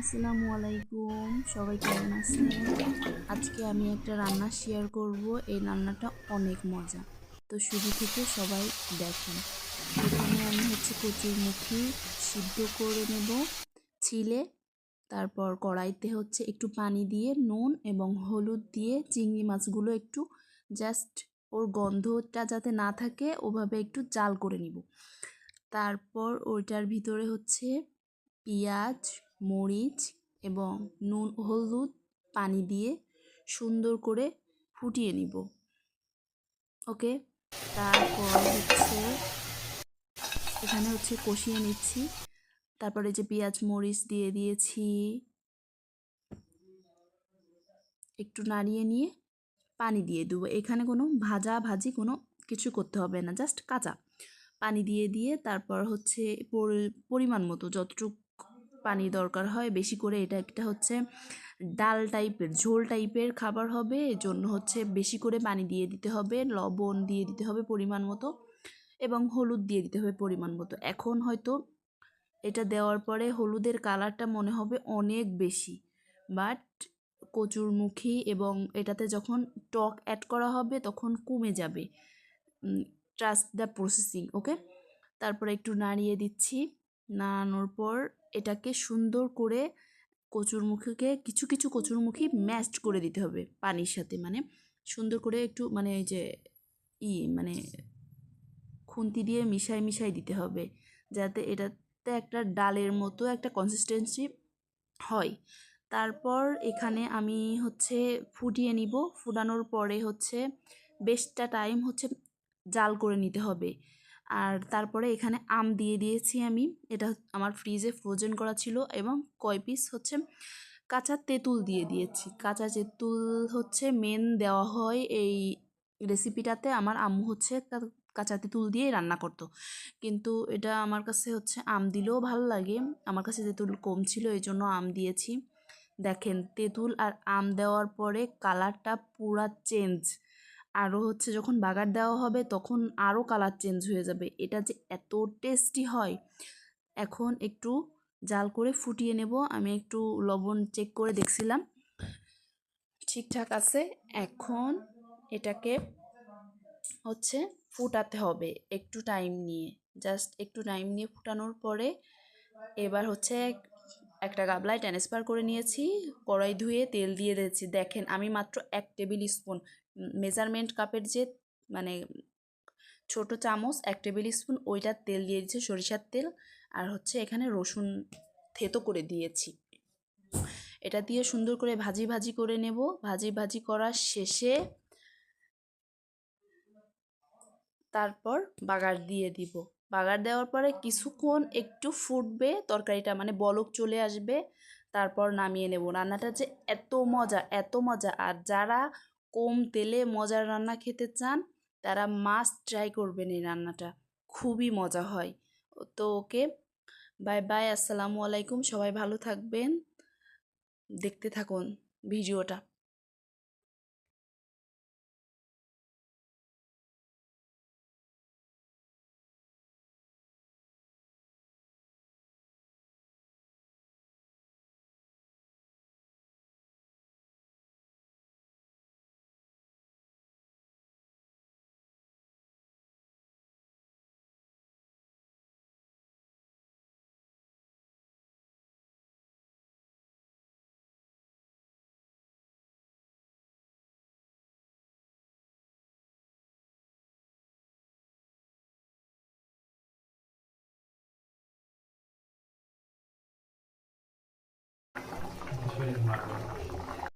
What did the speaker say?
আসসালামু আলাইকুম, সবাই কেমন আছেন? আজকে আমি একটা রান্না শেয়ার করব। এই রান্নাটা অনেক মজা। তো শুরু থেকে সবাই দেখেন। এখানে আমি হচ্ছে কচুর মুখি সিদ্ধ করে নেব, ছিলে, তারপর কড়াইতে হচ্ছে একটু পানি দিয়ে নুন এবং হলুদ দিয়ে চিংড়ি মাছগুলো একটু জাস্ট ওর গন্ধটা যাতে না থাকে, ওভাবে একটু জাল করে নিব। তারপর ওইটার ভিতরে হচ্ছে পেঁয়াজ মরিচ এবং নুন হলুদ পানি দিয়ে সুন্দর করে ফুটিয়ে নিব। ওকে, তারপর হচ্ছে এখানে হচ্ছে কষিয়ে নিচ্ছি। তারপরে যে পেঁয়াজ, মরিচ দিয়ে দিয়েছি, একটু নাড়িয়ে নিয়ে পানি দিয়ে দেবো। এখানে কোনো ভাজা ভাজি কোনো কিছু করতে হবে না, জাস্ট কাঁচা। পানি দিয়ে দিয়ে তারপর হচ্ছে পরিমাণ মতো যতটুকু পানি দরকার হয়। বেশি করে এটা একটা হচ্ছে ডাল টাইপের, ঝোল টাইপের খাবার হবে। জন্য হচ্ছে বেশি করে পানি দিয়ে দিতে হবে, লবণ দিয়ে দিতে হবে পরিমাণ মতো এবং হলুদ দিয়ে দিতে হবে পরিমাণ মতো। এখন হয়তো এটা দেওয়ার পরে হলুদের কালারটা মনে হবে অনেক বেশি। বাট কচুরমুখী এবং এটাতে যখন টক অ্যাড করা হবে তখন কমে যাবে। ট্রাস্ট দ্য প্রসেসিং ওকে তারপরে একটু নাড়িয়ে দিচ্ছি। নাড়ানোর পর এটাকে সুন্দর করে কচুরমুখীকে কিছু কিছু কচুরমুখী ম্যাশড করে দিতে হবে পানির সাথে। মানে সুন্দর করে একটু মানে এই যে ই মানে খুন্তি দিয়ে মিশাই মিশাই দিতে হবে যাতে এটাতে একটা ডালের মতো একটা কনসিস্টেন্সি হয়। তারপর এখানে আমি হচ্ছে ফুটিয়ে নিব। ফুটানোর পরে হচ্ছে বেশটা টাইম হচ্ছে জাল করে নিতে হবে। আর তারপরে এখানে আম দিয়ে দিয়েছি আমি। এটা আমার ফ্রিজে ফ্রোজেন করা ছিল এবং কয় পিস হচ্ছে কাঁচা তেঁতুল দিয়ে দিয়েছি। কাঁচা তেঁতুল হচ্ছে মেন দেওয়া হয় এই রেসিপিটাতে আমার আম্মু হচ্ছে কাঁচা তেঁতুল দিয়েই রান্না করতো। কিন্তু এটা আমার কাছে হচ্ছে আম দিলেও ভালো লাগে। আমার কাছে তেঁতুল কম ছিল এই জন্য আম দিয়েছি। দেখেন, তেঁতুল আর আম দেওয়ার পরে কালারটা পুরা চেঞ্জ আরও হচ্ছে যখন বাগার দেওয়া হবে তখন আরও কালার চেঞ্জ হয়ে যাবে। এটা যে এত টেস্টি হয়, এখন একটু জাল করে ফুটিয়ে নেব। আমি একটু লবণ চেক করে দেখছিলাম। ঠিকঠাক আছে। এখন এটাকে হচ্ছে ফুটাতে হবে একটু টাইম নিয়ে। জাস্ট একটু টাইম নিয়ে ফুটানোর পরে এবার হচ্ছে একটা গাবলায় ট্রান্সফার করে নিয়েছি, কড়াই ধুয়ে তেল দিয়ে দিয়েছি। দেখেন, আমি মাত্র এক টেবিল স্পুন মেজারমেন্ট কাপের যে মানে ছোট চামচ, এক টেবিল স্পুন ওইটার তেল দিয়ে দিয়েছি, সরিষার তেল। আর হচ্ছে এখানে রসুন থেতো করে দিয়েছি। এটা দিয়ে সুন্দর করে ভাজি ভাজি করে নেব। ভাজি ভাজি করার শেষে তারপর বাগার দিয়ে দিব। বাগার দেওয়ার পরে কিছুক্ষণ একটু ফুটবে, তরকারিটা মানে বলক চলে আসবে, তারপর নামিয়ে নেব। রান্নাটা যে এত মজা এত মজা। আর যারা কম তেলে মজার রান্না খেতে চান, তারা মাস্ট ট্রাই করবেন এই রান্নাটা। খুবই মজা হয়। তো ওকে বাই বাই আসসালামু আলাইকুম। সবাই ভালো থাকবেন। দেখতে থাকুন ভিডিওটা। not really.